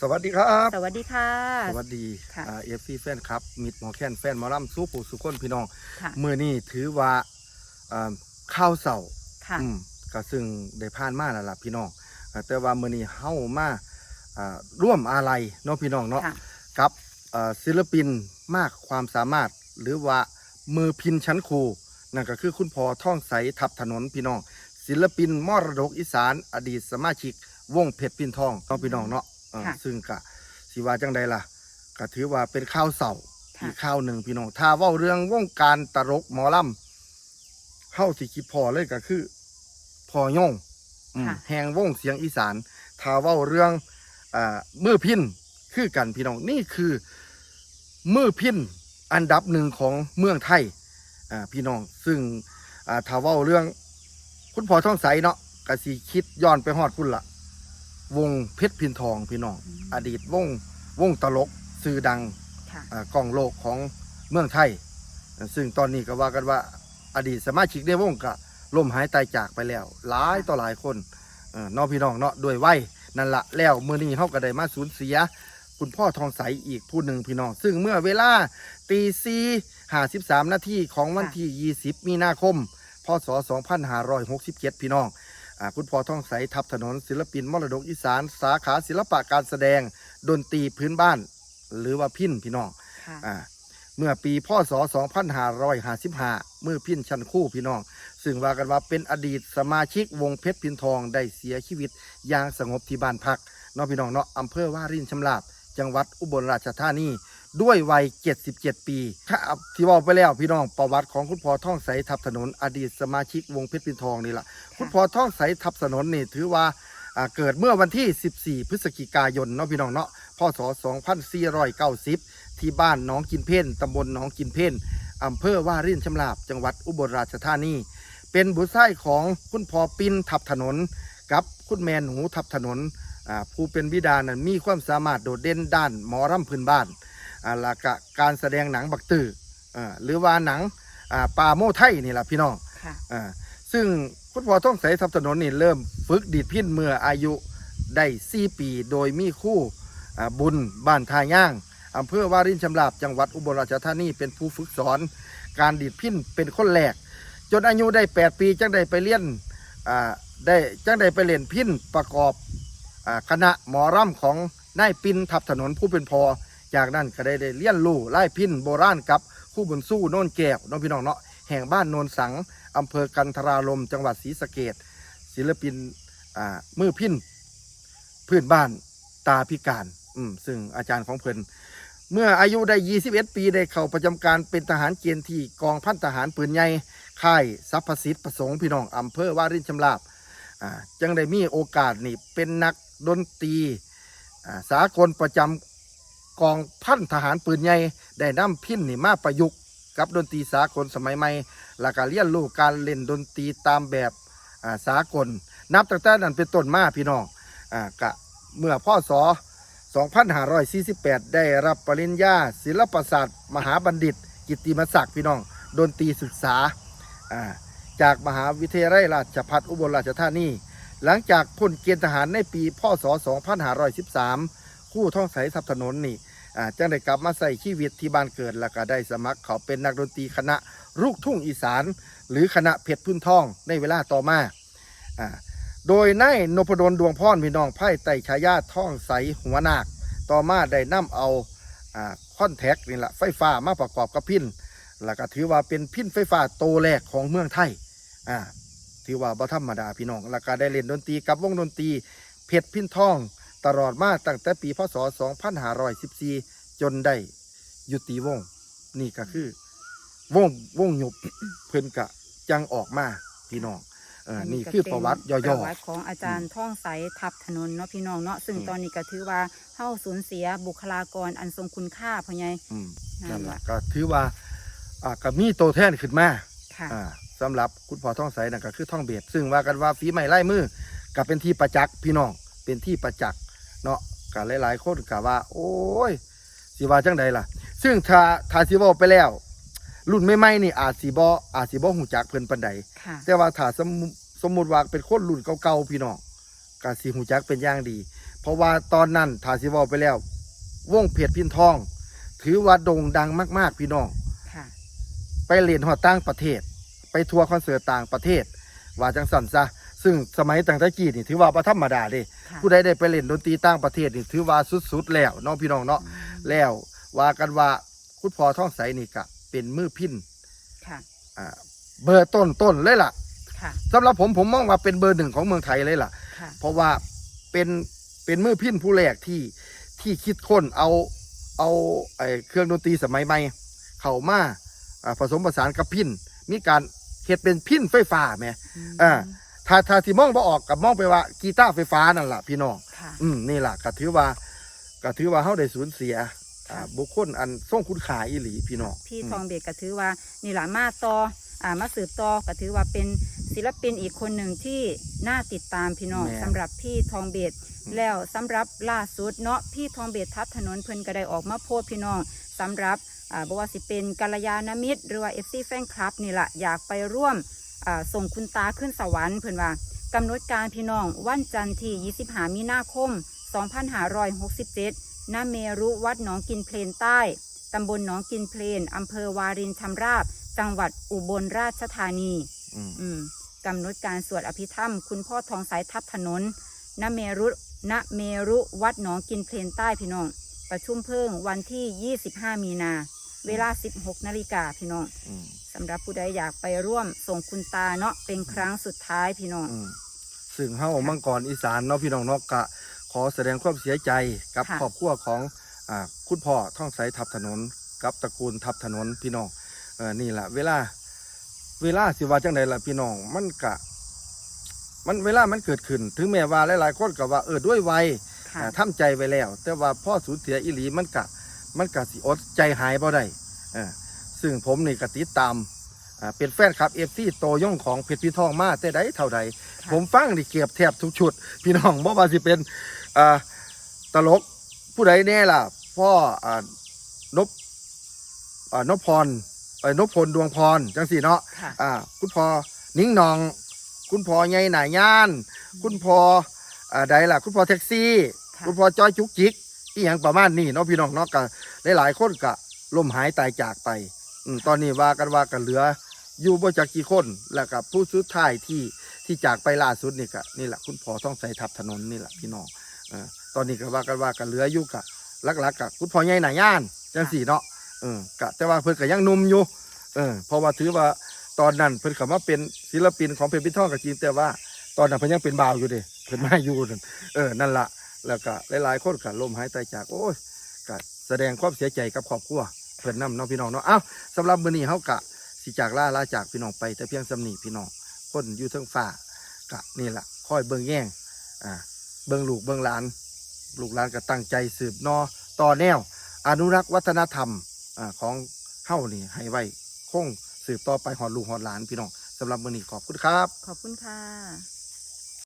สวัสดีครับ สวัสดีค่ะ สวัสดีค่ะเอฟซีแฟนครับ มิดหมอแคนแฟนหมอลำสู้ผู้สุคนพี่น้องค่ะเมื่อนี้ถือว่าอ่าข้าวเสาค่ะอืมก็ซึ่งได้ผ่านมาแล้วล่ะพี่น้องอ่าแต่ว่าเมื่อนี้เฮามาอ่าร่วมอาลัยเนาะพี่น้องเนาะค่ะกับเอ่อศิลปินมากความสามารถ หรือว่ามือพินชั้นครูนั่นก็คือคุณพ่อท่องใสทับถนนพี่น้อง ศิลปินมรดกอีสาน อดีตสมาชิก วงเพชรพินทองเนาะพี่น้องเนาะ เออค่ะ ซึ่งกะสิว่าจังใดล่ะก็ถือว่าเป็นข้าวเสาค่ะอีกข้าวหนึ่งพี่น้องถ้าเว่าเรื่องวงการตลกหมอลำเข้าสิคิดพอเลยก็คือพอย่งอืมค่ะ แหงวงเสียงอีสานถ้าเว่าเรื่องอ่ามือพินคือกันพี่น้องนี่คือมือพินอันดับหนึ่งของเมืองไทยอ่าพี่น้องซึ่ง อ่าถ้าเว่าเรื่องคุณพ่อท่องใสเนาะกสิคิดย้อนไปฮอดพุ่นละ วงเพชรพินทองพี่น้องอืมอดีตวงวงตลกสื่อดังค่ะ อ่ากล้องโลกของเมืองไทย ซึ่งตอนนี้ก็ว่ากันว่าอดีตสมาชิกในวงก็ล่มหายตายจากไปแล้ว หลายต่อหลายคนเอ่อเนอพี่น้องเนาะด้วยวัยนั่นละแล้วมือนี้เขาก็ได้มาสูญเสีย คุณพ่อทองใสอีกผู้หนึ่งพี่น้อง ซึ่งเมื่อเวลาตีซีห้าสิบสามนาทีของวันที่ 20 มีนาคม พศ 2567 พี่น้องอา คุณพ่อท่องใสทับถนนศิลปินมรดกอีสาน สาขาศิลปะการแสดงดนตรีพื้นบ้าน หรือว่าพินพี่น้องค่ะอ่าเมื่อปีพศ 2555มือพินชันคู่พี่น้อง ซึ่งว่ากันว่าเป็นอดีตสมาชิกวงเพชรพินทองได้เสียชีวิตอย่างสงบที่บ้านพักเนาะพี่น้องเนาะอำเภอว่ารินชำลาบ จังหวัดอุบลราชธานี ด้วยวัย 77 ปีถ้าที่บอกไปแล้วพี่น้องประวัติของคุณพ่อท่องใสทับถนนอดีตสมาชิกวงเพชรพินทองนี่แหละคุณพ่อท่องใสทับถนนนี่ถือว่าอ่าเกิดเมื่อวันที่ 14 พฤศจิกายนเนาะพี่น้องเนาะพศ 2490 ที่บ้านหน้องกินเพ่นตำบลหนองกินเพ่นอำเภอว่ารินชำลาบ จังหวัดอุบลราชธานี เป็นบุตรชายของคุณพ่อปินทับถนน กับคุณแม่หนูทับถนนอ่าผู้เป็นบิดานั้นมีความสามารถโดดเด่นด้านหมอรำพื้นบ้าน อ่าและกะการแสดงหนังบักตืออ่าหรือว่าหนังอ่าปลาโมไทยนี่แหละพี่น้องค่ะอ่าซึ่งคุณพ่อต้องใส่ทับถนนนี่เริ่มฝึกดีดพินเมื่ออายุได้4ปีโดยมีครู่อ่าบุญบ้านทาย่างอำเภอวารินชำราบจังหวัดอุบลราชธานีเป็นผู้ฝึกสอน การดีดพินเป็นคนแรกจนอายุได้ 8 ปีจังได้ไปเรียนอ่าได้จังได้ไปเล่นพินประกอบอาคณะหมอรำของนายปินทับถนนผู้เป็นพอ จากนั้นก็ได้ได้เรียนรู้ไล่พินโบราณกับคู่บุญสู้โน่นแก้วน้องพี่น้องเนาะแห่งบ้านโนนสังอำเภอกันทรารมจังหวัดศรีสะเกดศิลปินมือพินพื้นบ้านตาพิการซึ่งอาจารย์ของเพิ่นเมื่ออายุได้ 21 ปีได้เข้าประจำการเป็นทหารเกณฑ์ที่กองพันทหารปืนใหญ่ค่ายสัพพสิทธิ์ประสงค์พี่น้องอำเภอวารินชำราบจังได้มีโอกาสนี่เป็นนักดนตรีอ่าสากลประจำ กองพันทหารปืนใหญ่ได้นำพินนี่มาประยุกต์กับดนตรีสากลสมัยใหม่และก็เรียนรู้การเล่นดนตรีตามแบบาสากล นับตั้งแต่นั้นเป็นต้นมาพี่น้องอกะเมื่อพ่อสอ2548 ได้รับปริญญา ศิลปศาสตร์ มหาบัณฑิต กิตติมศักดิ์พี่น้อง ดนตรีศึกษาาจากมหาวิทยาลัยราชภัฏอุบลราชธานี หลังจากพ้นเกณฑ์ทหารในปีพศ 2513 คู่ท่องใสทับถนนนี่ อ่าจังได้กลับมาใส่ชีวิตที่บ้านเกิดแล้วก็ได้สมัครเขาเป็นนักดนตรีคณะลูกทุ่งอีสาน หรือคณะเพชรพื้นทองในเวลาต่อมาอ่าโดยนายนพดลดวงพรพี่น้องไพ่ไต่ฉายาท่องใสหัวนาค ต่อมาได้นำเอาอ่าคอนแทคนี่แหละไฟฟ้ามาประกอบกับพินแล้วก็ถือว่าเป็นพินไฟฟ้าโตแรกของเมืองไทยอ่าถือว่าบ่ธรรมดาพี่น้องแล้วก็ได้เล่นดนตรีกับวงดนตรีเพชรพินทอง ตลอดมาตั้งแต่ปีพศ 2514 จนได้ยุติวง นี่ก็คือ วงวงหยุบเพิ่นกะจังออกมาพี่น้องเออนี่คือประวัติย่ปอระวัติของอาจารย์ท่องใสทับถนนเนาะพี่น้องเนาะซึ่งอืมตอนนี้ก็ถือว่าเข้าสูญเสียบุคลากรอันทรงคุณค่าพ่อใหญ่ๆอืมนั่นั่นนแหแหละละก็ถือว่าอ่าก็มีโตแทนขึ้นมาค่ะอ่าสำหรับคุณพ่อท่องใสนั่นก็คือท่องเบียดซึ่งว่ากันว่าฝีไม้ไล่มือก็เป็นที่ประจักษ์พี่น้องเป็นที่ประจักษ์ เนาะก็หลายๆคนก็ว่า โอ้ยสิว่าจังใดล่ะ ซึ่งถ้าถ้าสิเว้าไปแล้ว รุ่นใหม่ๆนี่อาจสิบ่อาจสิบ่ฮู้จักเพิ่นปานใดค่ะแต่ว่าถ้าสมมุสมมุติว่าเป็นคนรุ่นเก่าๆพี่น้องก็สิฮู้จักเป็นอย่างดี เพราะว่าตอนนั้นถาสิเวอไปแล้ว วงเพชรพินทอง ถือว่าโด่งดังมากๆพี่น้องค่ะไปเรียนหอดต่างประเทศ ไปทัวร์คอนเสิร์ตต่างประเทศ ว่าจังสันซะ ซึ่งสมัยต่างตะกี้นี่ถือว่าประธรรมดาเด้ค่ะผู้ใดได้ไปเล่นดนตรีต่างประเทศนี่ถือว่าสุดๆแล้วเน้องพี่น้องเนาะแล้วว่ากันว่าคุณพ่อท่องใสนี่กะเป็นมือพินค่ะอ่าเบอร์ต้นต้นๆเลยล่ะค่ะสำหรับผมผมมองว่าเป็นเบอร์หนึ่งของเมืองไทยเลยล่ะค่ะ เพราะว่าเป็นเป็นมือพินผู้แรกที่ที่คิดค้นเอาเอาไอ้เครื่องดนตรีสมัยใหม่ เข้ามาอ่าผสมผสานกับพินมีการเฮ็ดเป็นพินไฟฟ้าแหมอ่า ถ้าถ้าที่มองบ่ออกกับมองไปว่ากีตาร์ไฟฟ้านั่นล่ะพี่น้องค่ะ อืมนี่ล่ะก็ถือว่าก็ถือว่าเฮาได้สูญเสียอ่าค่ะบุคคลอันทรงคุณค่าอีหลีพี่น้องพี่ทองเบกก็ถือว่านี่แหละมาต่ออ่ามาสืบต่อก็ถือว่าเป็นศิลปินอีกคนหนึ่งที่น่าติดตามพี่น้องแม่สำหรับพี่ทองเบดแล้วสำหรับล่าสุดเนาะพี่ทองเบดทับถนนเพิ่นก็ได้ออกมาโพสต์พี่น้องสำหรับอ่าบอกว่าสิเป็นกัลยาณมิตร หรือว่าเอฟซีแฟนคลับนี่แหละอยากไปร่วมอ่า ส่งคุณตาขึ้นสวรรค์เพิ่นว่ากำหนดการพี่น้องวันจันทร์ที่25มีนาคม 2567ณเมรุวัดหนองกินเพลนใต้ ตำบลหนองกินเพลนอำเภอวารินชำราบ จังหวัดอุบลราชธานีอืมอืมกำหนดการสวดอภิธรรม คุณพ่อทองสายทับถนนณเมรุณเมรุวัดหนองกินเพลนใต้พี่น้อง ประชุมเพิ่งวันที่ 25 มีนา เวลา 16นาฬิกาพี่น้องอืมสำหรับผู้ใดอยากไปร่วมส่งคุณตาเนาะเป็นครั้งสุดท้ายพี่น้องอืมซึ่งเฮามังกรอีสานเนาะพี่น้องเนาะกะ ขอแสดงความเสียใจกับค่ะครอบครัวของอ่าคุณพ่อท่องใสทับถนน กับตระกูลทับถนนพี่น้องเออนี่แหละเวลา เวลาสิว่าจังไดล่ะพี่น้องมันกะ มันเวลามันเกิดขึ้น ถึงแม้ว่าหลายๆคนก็ว่าเออด้วยวัยค่ะอ่าทำใจไว้แล้ว แต่ว่าพ่อสูญเสียอีหลีมันกะ มันกะสิอดใจหายบ่ได้เออซึ่งผมนี่กติดตามอ่าเป็นแฟนคลับเอฟซีโตย่องของเพชรพิทองมาแต่ใดเท่าใดค่ะผมฟังนี่เกือบแทบทุกชุด พี่น้องบ่ว่าสิเป็นอ่าตลกผู้ใดแน่ล่ะพ่ออ่านบอ่านพพรเอ้ยนพพลดวงพรจังสี่เนาะค่ะอ่าคุณพ่อนิ่งหนอง คุณพ่อใหญ่หน่ายย่าน คุณพ่ออ่าใดล่ะ คุณพ่อแท็กซี่ ค่ะ คุณพ่อจอยจุกจิก อีหยังประมาณนี้เนาะพี่น้องเนาะก็หลายๆคนก็ล่มหายตายจากไปอตอนนี้ว่ากันว่ากันเหลืออยู่บ่จักกี่คนแล้วก็ผู้สุดท้ายที่ที่จากไปล่าสุดนี่ก็นี่แหละคุณพ่อต้องใส่ทับถนนนี่แหละพี่น้องอตอนนี้ก็ว่ากันว่ากันเหลืออยู่กับลักๆกับคุณพ่อใหญ่หน่าย่านจังสี่เนาะเออกะแต่ว่าเพิ่นก็ยังนุ่มอยู่เออเพราะว่าถือว่าตอนนั้นเพิ่นเข้ามาเป็นศิลปินของเพชรพิทองก็จริงแต่ว่า ตอนนั้นเพิ่นยังเป็นบ่าวอยู่เด้เพิ่นมาอยู่เออนั่นละ แล้วก็หลายๆคนก็ล่มหายตายจากโอ้ยก็แสดงความเสียใจกับครอบครัวเพิ่นนํเนาะพี่น้องเนาะเอ้าสำหรับมื้อนี้เฮากะสิจากล่าลาจากพี่น้องไป แต่เพียงสำนีพี่น้องคนอยู่เทั้งฝ่ากะนี่แหละคอยเบิ่งแย่งอ่าเบิ่งลูกเบิ่งหลาน ลูกหลานก็ตั้งใจสืบนอต่อแนว อนุรักษ์วัฒนธรรมอ่าของเฮ้านี่ให้ไว้คงสืบต่อไปหอดลูกหอดหลานพี่น้องสำหรับมื้อนี้ขอบคุณครับ ขอบคุณค่ะ